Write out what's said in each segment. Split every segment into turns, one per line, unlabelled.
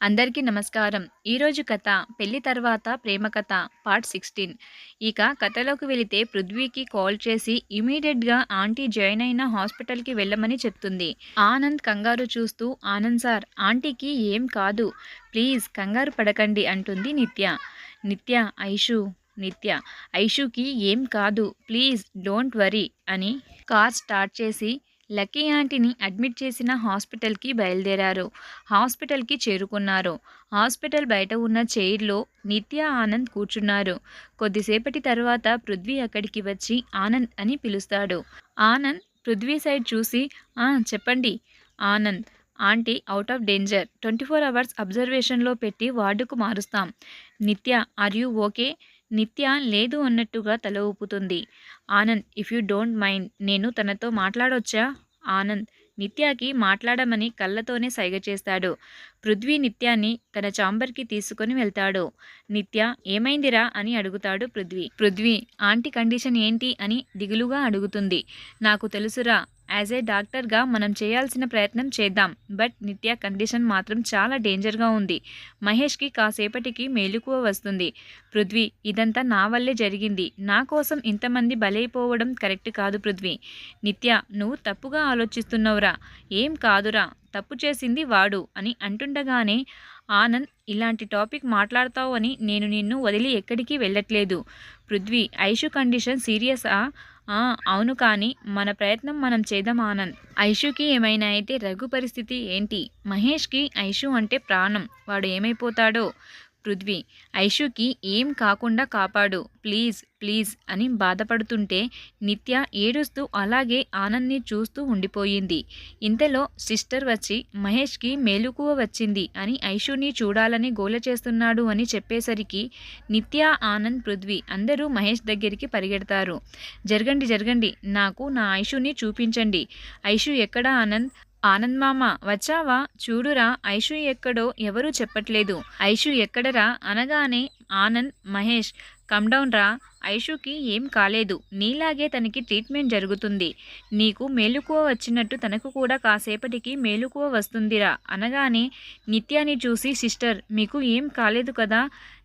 అందరికీ నమస్కారం. ఈరోజు కథ పెళ్ళి తర్వాత ప్రేమ కథ పార్ట్ సిక్స్టీన్. ఇక కథలోకి వెళితే పృథ్వీకి కాల్ చేసి ఇమీడియట్గా ఆంటీ జాయిన్ అయిన హాస్పిటల్కి వెళ్ళమని చెప్తుంది. ఆనంద్ కంగారు చూస్తూ ఆనంద్ సార్ ఆంటీకి ఏం కాదు. ప్లీజ్ కంగారు పడకండి అంటుంది నిత్య. నిత్య ఐషు నిత్య ఐషుకి ఏం కాదు. ప్లీజ్ డోంట్ వరీ అని కార్ స్టార్ట్ చేసి లక్కీ ఆంటీని అడ్మిట్ చేసిన హాస్పిటల్కి బయలుదేరారు. హాస్పిటల్కి చేరుకున్నారు. హాస్పిటల్ బయట ఉన్న చైర్లో నిత్య ఆనంద్ కూర్చున్నారు. కొద్దిసేపటి తర్వాత పృథ్వీ అక్కడికి వచ్చి ఆనంద్ అని పిలుస్తాడు. ఆనంద్ పృథ్వీ సైడ్ చూసి "ఆ, చెప్పండి. Anand aunty out of danger. Twenty four hours అబ్జర్వేషన్లో పెట్టి వార్డుకు మారుస్తాం. నిత్య ఆర్ యూ ఓకే? నిత్య లేదు అన్నట్టుగా తల ఊపుతుంది. Anand if you don't mind నేను తనతో మాట్లాడొచ్చా? ఆనంద్ నిత్యాకి మాట్లాడమని కళ్ళతోనే సైగ చేస్తాడు పృథ్వీ నిత్యాన్ని తన చాంబర్కి తీసుకుని వెళ్తాడు. నిత్య ఏమైందిరా? అని అడుగుతాడు పృథ్వీ. పృథ్వీ ఆంటీ కండిషన్ ఏంటి? అని దిగులుగా అడుగుతుంది. నాకు తెలుసురా యాజ్ ఏ డాక్టర్గా మనం చేయాల్సిన ప్రయత్నం చేద్దాం. బట్ నిత్య కండిషన్ మాత్రం చాలా డేంజర్గా ఉంది. మహేష్కి కాసేపటికి మేలుకువ వస్తుంది. పృథ్వీ ఇదంతా నా వల్లే జరిగింది. నా కోసం ఇంతమంది బలైపోవడం కరెక్ట్ కాదు పృథ్వీ. నిత్య నువ్వు తప్పుగా ఆలోచిస్తున్నావురా. ఏం కాదురా. తప్పు చేసింది వాడు అని అంటుండగానే ఆనంద్ ఇలాంటి టాపిక్ మాట్లాడతావు అని నేను నిన్ను వదిలి ఎక్కడికి వెళ్ళట్లేదు. పృథ్వీ ఐషు కండిషన్ సీరియసా? అవును కానీ మన ప్రయత్నం మనం చేద్దాం ఆనంద్. ఐషుకి ఏమైనా అయితే రఘు పరిస్థితి ఏంటి? మహేష్కి ఐషు అంటే ప్రాణం. వాడు ఏమైపోతాడో? పృథ్వీ. ఐషుకి ఏం కాకుండా కాపాడు. ప్లీజ్ ప్లీజ్ అని బాధపడుతుంటే నిత్య ఏడుస్తూ అలాగే ఆనంద్ని చూస్తూ ఉండిపోయింది. ఇంతలో సిస్టర్ వచ్చి మహేష్కి మేలుకువ వచ్చింది అని ఐషుని చూడాలని గోల చేస్తున్నాడు అని చెప్పేసరికి నిత్య ఆనంద్ పృథ్వీ అందరూ మహేష్ దగ్గరికి పరిగెడతారు. జరగండి జరగండి నాకు నా ఐషుని చూపించండి. ఐషు ఎక్కడా ఆనంద్? ఆనంద్ మామ వచ్చావా? చూడురా ఐషు ఎక్కడో ఎవరూ చెప్పట్లేదు. ఐషు ఎక్కడరా? అనగానే ఆనంద్ మహేష్ కమ్ డౌన్ రా ఐషుకి ఏం కాలేదు. నీలాగే తనకి ట్రీట్మెంట్ జరుగుతుంది. నీకు మేలుకువ వచ్చినట్టు తనకు కూడా కాసేపటికి మేలుకువ వస్తుందిరా. అనగానే నిత్యాని చూసి సిస్టర్ మీకు ఏం కాలేదు కదా?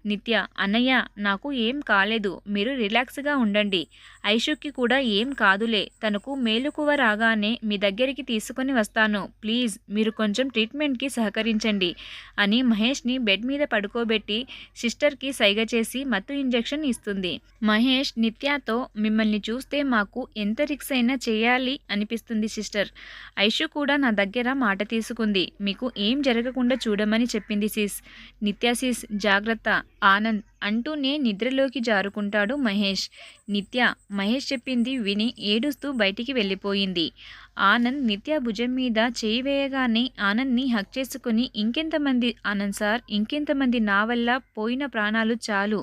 నిత్య అన్నయ్య నాకు ఏం కాలేదు. మీరు రిలాక్స్గా ఉండండి. ఐషుకి కూడా ఏం కాదులే. తనకు మేలుకువ రాగానే మీ దగ్గరికి తీసుకొని వస్తాను. ప్లీజ్ మీరు కొంచెం ట్రీట్మెంట్కి సహకరించండి అని మహేష్ని బెడ్ మీద పడుకోబెట్టి సిస్టర్కి సైగ చేసి మత్తు ఇంజెక్షన్ ఇస్తుంది. మహేష్ నిత్యతో మిమ్మల్ని చూస్తే మాకు ఎంత రిక్స్ అయినా చేయాలి అనిపిస్తుంది సిస్టర్. ఐషు కూడా నా దగ్గర మాట తీసుకుంది. మీకు ఏం జరగకుండా చూడమని చెప్పింది సిస్. నిత్యా సిస్ జాగ్రత్త. ఆనంద్ అంటూనే నిద్రలోకి జారుకుంటాడు మహేష్. నిత్య మహేష్ చెప్పింది విని ఏడుస్తూ బయటికి వెళ్ళిపోయింది. ఆనంద్ నిత్య భుజం మీద చేయి వేయగానే ఆనంద్ని హక్ చేసుకుని ఇంకెంతమంది ఆనంద్ సార్ ఇంకెంతమంది నా వల్ల పోయిన ప్రాణాలు చాలు.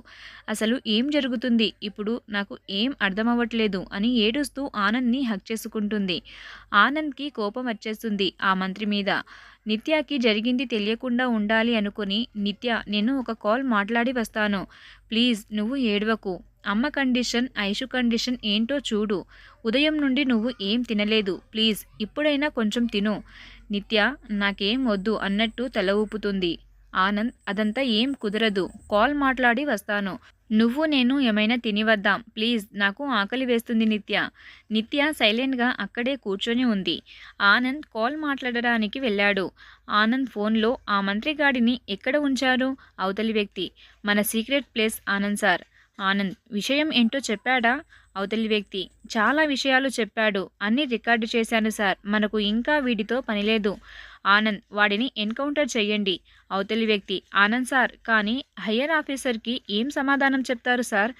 అసలు ఏం జరుగుతుంది? ఇప్పుడు నాకు ఏం అర్థమవ్వట్లేదు అని ఏడుస్తూ ఆనంద్ని హక్ చేసుకుంటుంది. ఆనంద్కి కోపం వచ్చేస్తుంది ఆ మంత్రి మీద. నిత్యకి జరిగింది తెలియకుండా ఉండాలి అనుకుని నిత్య నేను ఒక కాల్ మాట్లాడి వస్తాను. ప్లీజ్ నువ్వు ఏడవకు. అమ్మ కండిషన్ ఐషు కండిషన్ ఏంటో చూడు. ఉదయం నుండి నువ్వు ఏం తినలేదు. ప్లీజ్ ఇప్పుడైనా కొంచెం తిను. నిత్య నాకేం వద్దు అన్నట్టు తల ఊపుతుంది. ఆనంద్ అదంతా ఏం కుదరదు. కాల్ మాట్లాడి వస్తాను. నువ్వు నేను ఏమైనా తినివద్దాం. ప్లీజ్ నాకు ఆకలి వేస్తుంది నిత్య. నిత్య సైలెంట్గా అక్కడే కూర్చొని ఉంది. ఆనంద్ కాల్ మాట్లాడడానికి వెళ్ళాడు. ఆనంద్ ఫోన్లో ఆ మంత్రిగాడిని ఎక్కడ ఉంచారు? అవతలి వ్యక్తి. మన secret place Anand sir. Anand విషయం ఏంటో చెప్పాడా? అవతలి వ్యక్తి. చాలా విషయాలు చెప్పాడు. అన్నీ రికార్డు చేశాను సార్. మనకు ఇంకా వీడితో పనిలేదు ఆనంద్ వాడిని ఎన్కౌంటర్ చెయ్యండి. అవతలి వ్యక్తి ఆనంద్ సార్ కానీ హయ్యర్ ఆఫీసర్కి ఏం సమాధానం చెప్తారు సార్?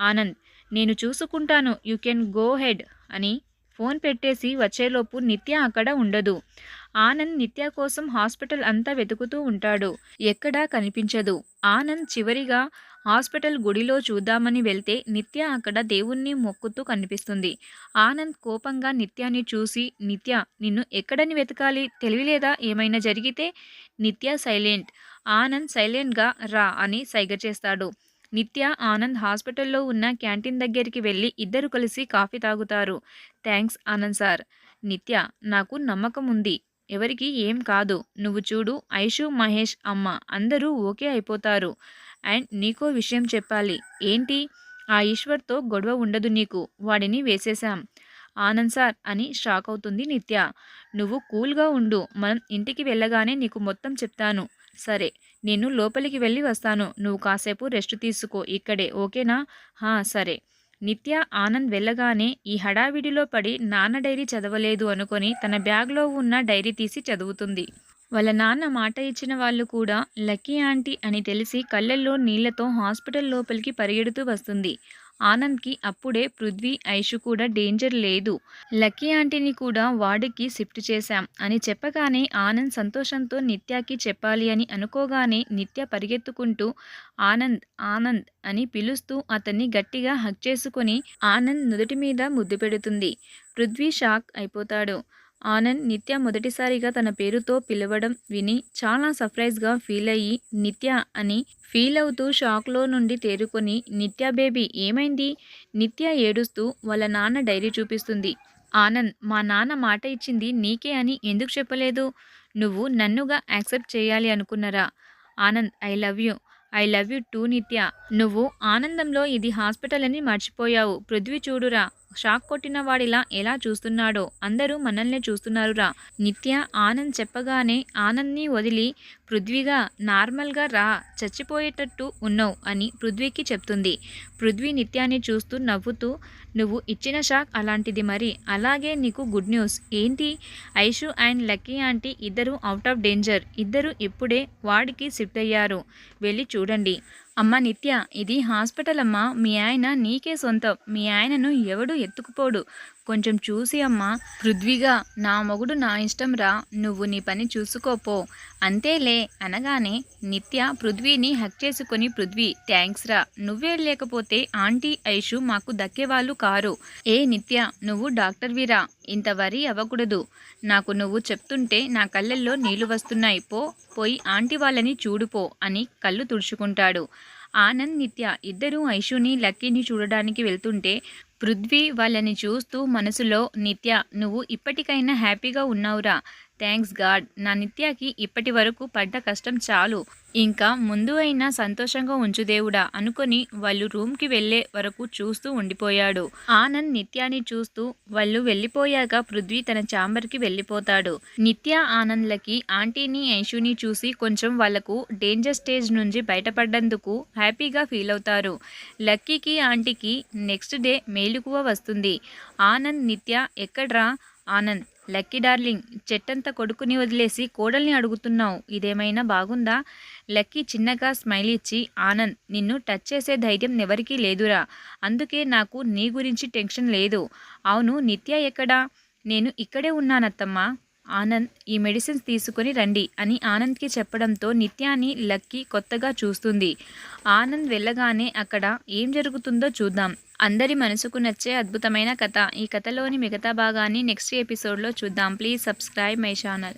ఆనంద్ నేను చూసుకుంటాను యూ కెన్ గో హెడ్ అని ఫోన్ పెట్టేసి వచ్చేలోపు నిత్య అక్కడ ఉండదు. ఆనంద్ నిత్య కోసం హాస్పిటల్ అంతా వెతుకుతూ ఉంటాడు. ఎక్కడా కనిపించదు. ఆనంద్ చివరిగా హాస్పిటల్ గుడిలో చూద్దామని వెళ్తే నిత్య అక్కడ దేవుణ్ణి మొక్కుతూ కనిపిస్తుంది. ఆనంద్ కోపంగా నిత్యాన్ని చూసి నిత్య నిన్ను ఎక్కడని వెతకాలి? తెలివిలేదా? ఏమైనా జరిగితే నిత్య సైలెంట్. ఆనంద్ సైలెంట్గా రా అని సైగ చేస్తాడు. నిత్య ఆనంద్ హాస్పిటల్లో ఉన్న క్యాంటీన్ దగ్గరికి వెళ్ళి ఇద్దరు కలిసి కాఫీ తాగుతారు. Thanks Anand sir. నిత్య నాకు నమ్మకం ఉంది ఎవరికి ఏం కాదు. నువ్వు చూడు ఐషు మహేష్ అమ్మ అందరూ ఓకే అయిపోతారు. అండ్ నీకో విషయం చెప్పాలి. ఏంటి? ఆ ఈశ్వర్తో గొడవ ఉండదు నీకు. వాడిని వేసేశాం. ఆనంద్ సార్ అని షాక్ అవుతుంది నిత్య. నువ్వు కూల్గా ఉండు. మనం ఇంటికి వెళ్ళగానే నీకు మొత్తం చెప్తాను. సరే నేను లోపలికి వెళ్ళి వస్తాను. నువ్వు కాసేపు రెస్ట్ తీసుకో. ఇక్కడే ఓకేనా? హా సరే. నిత్య ఆనంద్ వెళ్ళగానే ఈ హడావిడిలో పడి నాన్న డైరీ చదవలేదు అనుకొని తన బ్యాగ్లో ఉన్న డైరీ తీసి చదువుతుంది. వాళ్ళ నాన్న మాట ఇచ్చిన వాళ్ళు కూడా లక్కీ ఆంటీ అని తెలిసి కళ్ళల్లో నీళ్ళతో హాస్పిటల్ లోపలికి పరిగెడుతూ వస్తుంది. ఆనంద్కి అప్పుడే పృథ్వీ ఐషు కూడా డేంజర్ లేదు. లక్కీ ఆంటీని కూడా వాడికి షిఫ్ట్ చేశాం అని చెప్పగానే ఆనంద్ సంతోషంతో నిత్యాకి చెప్పాలి అని అనుకోగానే నిత్య పరిగెత్తుకుంటూ ఆనంద్ ఆనంద్ అని పిలుస్తూ అతన్ని గట్టిగా హక్ చేసుకొని ఆనంద్ నుదుటి మీద ముద్దు పెడుతుంది. పృథ్వీ షాక్ అయిపోతాడు. ఆనంద్ నిత్య మొదటిసారిగా తన పేరుతో పిలవడం విని చాలా సర్ప్రైజ్గా ఫీల్ అయ్యి నిత్య అని ఫీల్ అవుతూ షాక్లో నుండి తేరుకొని నిత్య బేబీ ఏమైంది? నిత్య ఏడుస్తూ వాళ్ళ నాన్న డైరీ చూపిస్తుంది. ఆనంద్ మా నాన్న మాట ఇచ్చింది నీకే అని ఎందుకు చెప్పలేదు? నువ్వు నన్నుగా యాక్సెప్ట్ చేయాలి అనుకున్నారా? Anand I love you. I love you too Nitya. నువ్వు ఆనందంలో ఇది హాస్పిటల్ అని మర్చిపోయావు. పృథ్వీ చూడురా. షాక్ కొట్టిన వాడిలా ఎలా చూస్తున్నాడో అందరూ మనల్నే చూస్తున్నారురా. నిత్య ఆనంద్ చెప్పగానే ఆనంద్ని వదిలి పృథ్వీగా నార్మల్గా రా చచ్చిపోయేటట్టు ఉన్నావు అని పృథ్వీకి చెప్తుంది. పృథ్వీ నిత్యాన్ని చూస్తూ నవ్వుతూ నువ్వు ఇచ్చిన షాక్ అలాంటిది మరి. అలాగే నీకు గుడ్ న్యూస్. ఏంటి? ఐషు అండ్ లక్కీ ఆంటీ ఇద్దరు అవుట్ ఆఫ్ డేంజర్. ఇద్దరు ఇప్పుడే వాడికి షిఫ్ట్ అయ్యారు. వెళ్ళి చూడండి. అమ్మ నిత్య ఇది హాస్పిటల్ అమ్మ మీ ఆయన నీకే సొంతం. మీ ఆయనను ఎవడు ఎత్తుకుపోడు. కొంచెం చూసి అమ్మా. పృథ్వీగా నా మొగుడు నా ఇష్టం రా నువ్వు నీ పని చూసుకోపో. అంతేలే అనగానే నిత్య పృథ్వీని హక్ చేసుకొని పృథ్వీ థ్యాంక్స్ రా. నువ్వే లేకపోతే ఆంటీ ఐషు మాకు దక్కేవాళ్ళు కారు. ఏ నిత్య నువ్వు డాక్టర్విరా ఇంత వరి అవ్వకూడదు. నాకు నువ్వు చెప్తుంటే నా కళ్ళల్లో నీళ్ళు వస్తున్నాయి. పో పోయి ఆంటీ వాళ్ళని చూడుపో అని కళ్ళు తుడుచుకుంటాడు. ఆనంద్ నిత్య ఇద్దరూ ఐషుని లక్కీని చూడడానికి వెళ్తుంటే పృథ్వీ వాళ్ళని చూస్తూ మనసులో నిత్య నువ్వు ఇప్పటికైనా హ్యాపీగా ఉన్నావురా. Thanks god. నా నిత్యకి ఇప్పటి వరకు పడ్డ కష్టం చాలు. ఇంకా ముందు అయినా సంతోషంగా ఉంచు దేవుడా అనుకొని వాళ్ళు రూమ్కి వెళ్ళే వరకు చూస్తూ ఉండిపోయాడు. ఆనంద్ నిత్యాని చూస్తూ వాళ్ళు వెళ్ళిపోయాక పృథ్వీ తన చాంబర్కి వెళ్ళిపోతాడు. నిత్య ఆనంద్లకి ఆంటీని ఐషుని చూసి కొంచెం వాళ్ళకు డేంజర్ స్టేజ్ నుంచి బయటపడ్డందుకు హ్యాపీగా ఫీల్ అవుతారు. లక్కీకి ఆంటీకి నెక్స్ట్ డే మేలుకువ వస్తుంది. ఆనంద్ నిత్య ఎక్కడ్రా? ఆనంద్ లక్కీ డార్లింగ్ చెట్టంత కొడుకుని వదిలేసి కోడల్ని అడుగుతున్నావు. ఇదేమైనా బాగుందా? లక్కీ చిన్నగా స్మైల్ ఇచ్చి ఆనంద్ నిన్ను టచ్ చేసే ధైర్యం ఎవరికీ లేదురా. అందుకే నాకు నీ గురించి టెన్షన్ లేదు. అవును నిత్య ఎక్కడా? నేను ఇక్కడే ఉన్నానత్తమ్మా. ఆనంద్ ఈ మెడిసిన్స్ తీసుకొని రండి అని ఆనంద్కి చెప్పడంతో నిత్యాన్ని లక్కీ కొత్తగా చూస్తుంది. ఆనంద్ వెళ్ళగానే అక్కడ ఏం జరుగుతుందో చూద్దాం. అందరి మనసుకు నచ్చే అద్భుతమైన కథ. ఈ కథలోని మిగతా భాగాన్ని నెక్స్ట్ ఎపిసోడ్లో చూద్దాం. Please subscribe my channel